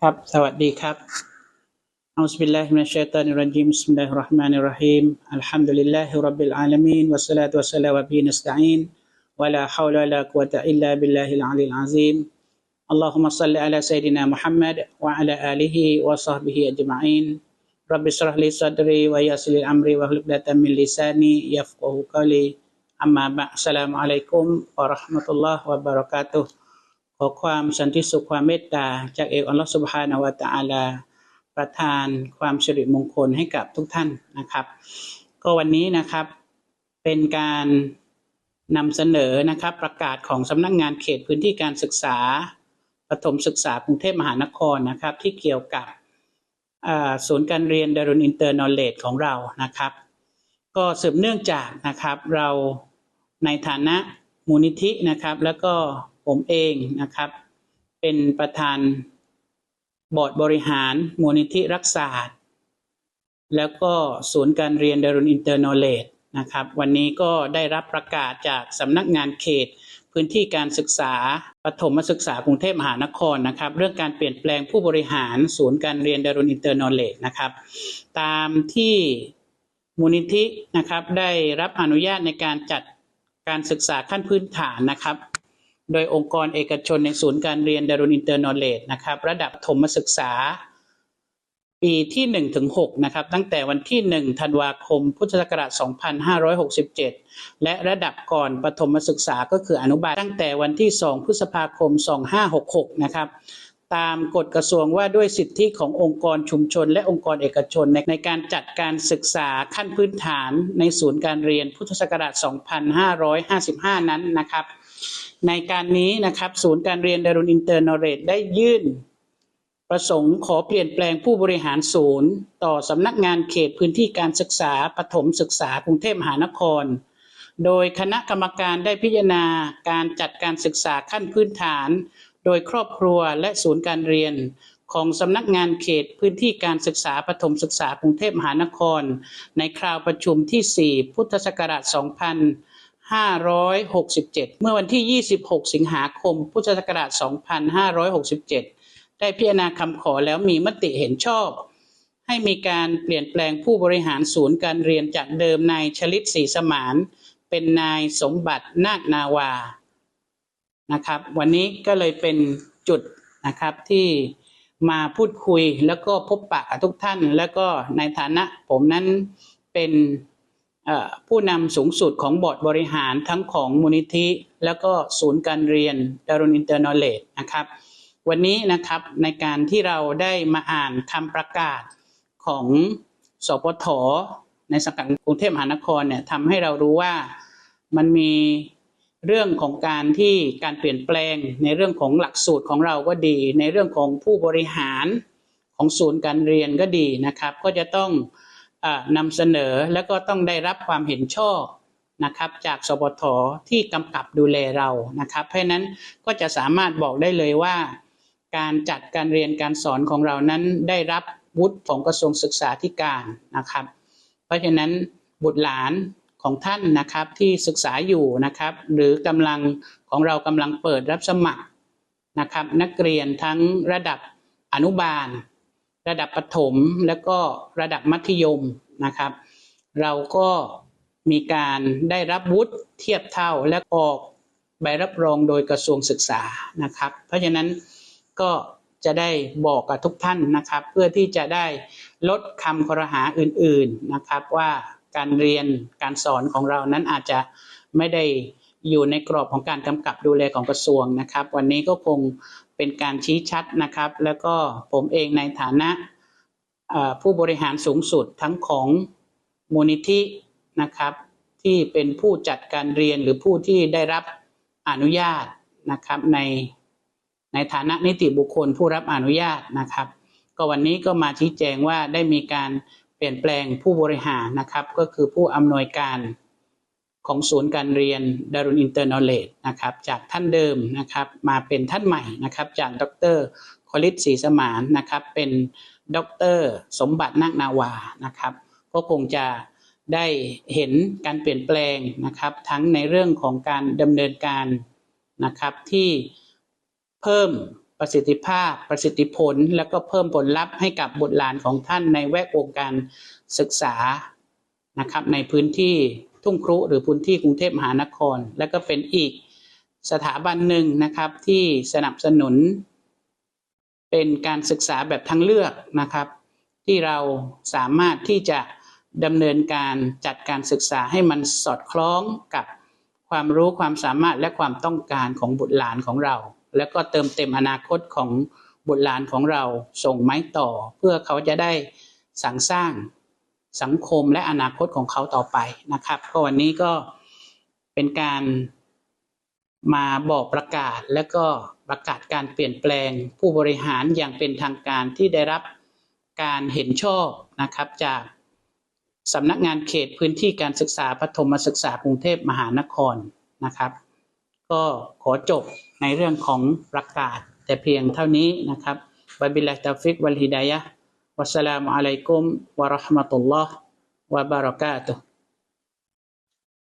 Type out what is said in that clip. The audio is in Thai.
ครับสวัสดีครับอัลลอฮฺบิลลาฮิมินัชชัยตานิรันจิมสุลลาห์รห์มานิรหิมอัลฮัมดุลิลลาฮิรับบิลอาลามีนวัสลาตุวัสลาวะบีนัสตะอินวะลาฮาวลาลากุวะตะอิลลาบิลลาฮิลอาลีลอาซีมอัลลอฮุมะศ็อลลิอะลาซัยยิดินามุฮัมมัดวะอะลาอาลีฮิวะศ็อฮบิฮิอัจมะอินรับบิชรห์ลิซอดรีวะยัสลิลอัมรีวะฮุลุกดะตัมมินลิซานียัฟกะฮุกอลีอัมมาบะอัสสลามุอะลัยกุมวะเราะห์มะตุลลอฮ์วะบะเราะกาตุฮ์ อความสันติสุขความเมตตา จากเอกอัลลอฮฺสุบฮานาวะตะอาลา ประทานความสิริมงคลให้กับทุกท่านนะครับ ก็วันนี้นะครับเป็นการนำเสนอนะครับประกาศของสำนักงานเขตพื้นที่การศึกษาประถมศึกษากรุงเทพมหานครนะครับ ที่เกี่ยวกับศูนย์การเรียนดารุนอินเตอร์นอเลดของเรานะครับ ก็สืบเนื่องจากนะครับเราในฐานะมูลนิธินะครับ แล้วก็ ผมเองนะครับ เป็นประธานบอร์ดบริหารมูลนิธิรักษาแล้วก็ศูนย์การเรียนดารุนอินเตอร์นเลดนะครับ วันนี้ก็ได้รับประกาศจากสำนักงานเขต พื้นที่การศึกษาปฐมศึกษากรุงเทพมหานครนะครับ เรื่องการเปลี่ยนแปลงผู้บริหารศูนย์การเรียนดารุนอินเตอร์นเลดนะครับ ตามที่มูลนิธินะครับได้รับอนุญาตในการจัดการศึกษาขั้นพื้นฐานนะครับ โดยองค์กรเอกชนในศูนย์การเรียนดารุนอินเตอร์นอเลดนะครับ ระดับถมศึกษา ปีที่1ถึง6นะครับ ตั้งแต่วันที่ 1 ธันวาคม พุทธศักราช 2567 และระดับก่อนประถมศึกษาก็คืออนุบาลตั้งแต่วันที่ 2 พฤษภาคม 2566 นะครับ ตามกฎกระทรวงว่าด้วยสิทธิขององค์กรชุมชน และองค์กรเอกชนในในการจัดการศึกษาขั้นพื้นฐานในศูนย์การเรียนพุทธศักราช 2555 นั้นนะครับ ในการนี้นะครับศูนย์การเรียนดารุนอินเตอร์นอเรตได้ยื่น ประสงค์ขอเปลี่ยนแปลงผู้บริหารศูนย์ ต่อสำนักงานเขตพื้นที่การศึกษาปฐมศึกษากรุงเทพมหานครโดยคณะกรรมการได้พิจารณาการจัดการศึกษาขั้นพื้นฐาน โดยครอบครัวและศูนย์การเรียนของสำนักงานเขตพื้นที่การศึกษาปฐมศึกษากรุงเทพมหานคร ในคราวประชุมที่ 4 พุทธศักราช 2567 เมื่อวันที่ 26 สิงหาคม พุทธศักราช 2567 ได้พิจารณาคำขอแล้วมีมติเห็นชอบ ให้มีการเปลี่ยนแปลงผู้บริหารศูนย์การเรียนจากเดิมนายชลิตศรีสมาน เป็นนายสมบัตินาคนาวา นะครับ วันนี้ก็เลยเป็นจุดนะครับที่มาพูดคุยแล้วก็พบปะกับทุกท่าน แล้วก็ในฐานะผมนั้นเป็นผู้นำสูงสุดของบอร์ดบริหารทั้งของมูลนิธิ แล้วก็ศูนย์การเรียนดารุนอินเตอร์นอเลดนะครับ วันนี้นะครับในการที่เราได้มาอ่านคำประกาศของสปทในสังกัดกรุงเทพมหานครเนี่ยทำให้เรารู้ว่ามันมี เรื่องของการที่การเปลี่ยนแปลงในเรื่องของหลักสูตรของเราก็ดี ในเรื่องของผู้บริหารของศูนย์การเรียนก็ดีนะครับ ก็จะต้องอนำเสนอแล้วก็ต้องได้รับความเห็นชอบนะครับ จากสปทที่กำกับดูแลเรานะครับ เพราะฉะนั้นก็จะสามารถบอกได้เลยว่า การจัดการเรียนการสอนของเรานั้นได้รับวุฒิของกระทรวงศึกษาธิการนะครับ เพราะฉะนั้นบุตรหลาน ของท่านนะครับที่ศึกษาอยู่นะครับ หรือกำลังของเรากำลังเปิดรับสมัครนะครับ นักเรียนทั้งระดับอนุบาล ระดับประถมและก็ระดับมัธยมนะครับ เราก็มีการได้รับวุฒิเทียบเท่าและออกใบรับรองโดยกระทรวงศึกษานะครับ เพราะฉะนั้นก็จะได้บอกกับทุกท่านนะครับ เพื่อที่จะได้ลดคำครหาอื่นๆนะครับว่า การเรียนการสอนของเรานั้นอาจจะไม่ได้อยู่ในกรอบของการกำกับดูแลของกระทรวงนะครับ วันนี้ก็คงเป็นการชี้ชัดนะครับ แล้วก็ผมเองในฐานะผู้บริหารสูงสุดทั้งของมูลนิธินะครับ ที่เป็นผู้จัดการเรียนหรือผู้ที่ได้รับอนุญาตนะครับในในฐานะนิติบุคคลผู้รับอนุญาตนะครับ ก็วันนี้ก็มาชี้แจงว่าได้มีการ ลี่ยนแปลงผู้บริหารนะครับ ก็คือผู้อำนวยการของศูนย์การเรียนดารุนอินเตอร์นอเลดนะครับจากท่านเดิมนะครับมาเป็นท่านใหม่นะครับจากดรคอลิศศรีสมานนะครับเป็นดรสมบัตินาคนาวานะครับก็คงจะได้เห็นการเปลี่ยนแปลงนะครับ ทั้งในเรื่องของการดำเนินการนะครับที่เพิ่ม ประสิทธิภาพ ประสิทธิผล และก็เพิ่มผลลัพธ์ให้กับบุตรหลานของท่านในแวดวงการศึกษานะครับในพื้นที่ทุ่งครุหรือพื้นที่กรุงเทพมหานคร และก็เป็นอีกสถาบันหนึ่งนะครับที่สนับสนุน เป็นการศึกษาแบบทางเลือกนะครับ ที่เราสามารถที่จะดำเนินการจัดการศึกษาให้มันสอดคล้องกับความรู้ความสามารถและความต้องการของบุตรหลานของเรา แล้วก็เติมเต็มอนาคตของบุตรหลานของเราส่งไม้ต่อ เพื่อเขาจะได้สรางสร้างสังคมและอนาคตของเขาต่อไปนะครับ ก็วันนี้ก็เป็นการมาบอกประกาศและก็ประกาศการเปลี่ยนแปลงผู้บริหารอย่างเป็นทางการที่ได้รับการเห็นชอบนะครับจากสำนักงานเขตพื้นที่การศึกษาปฐมศึกษากรุงเทพมหานครนะครับ ก็ขอจบในเรื่องของประกาศ แต่เพียงเท่านี้นะครับบาบิลลาตาฟิกวัลฮิดายะวัสสลามุอะลัยกุมวะราะห์มะตุลลอฮ์วะบารอกาตุฮ์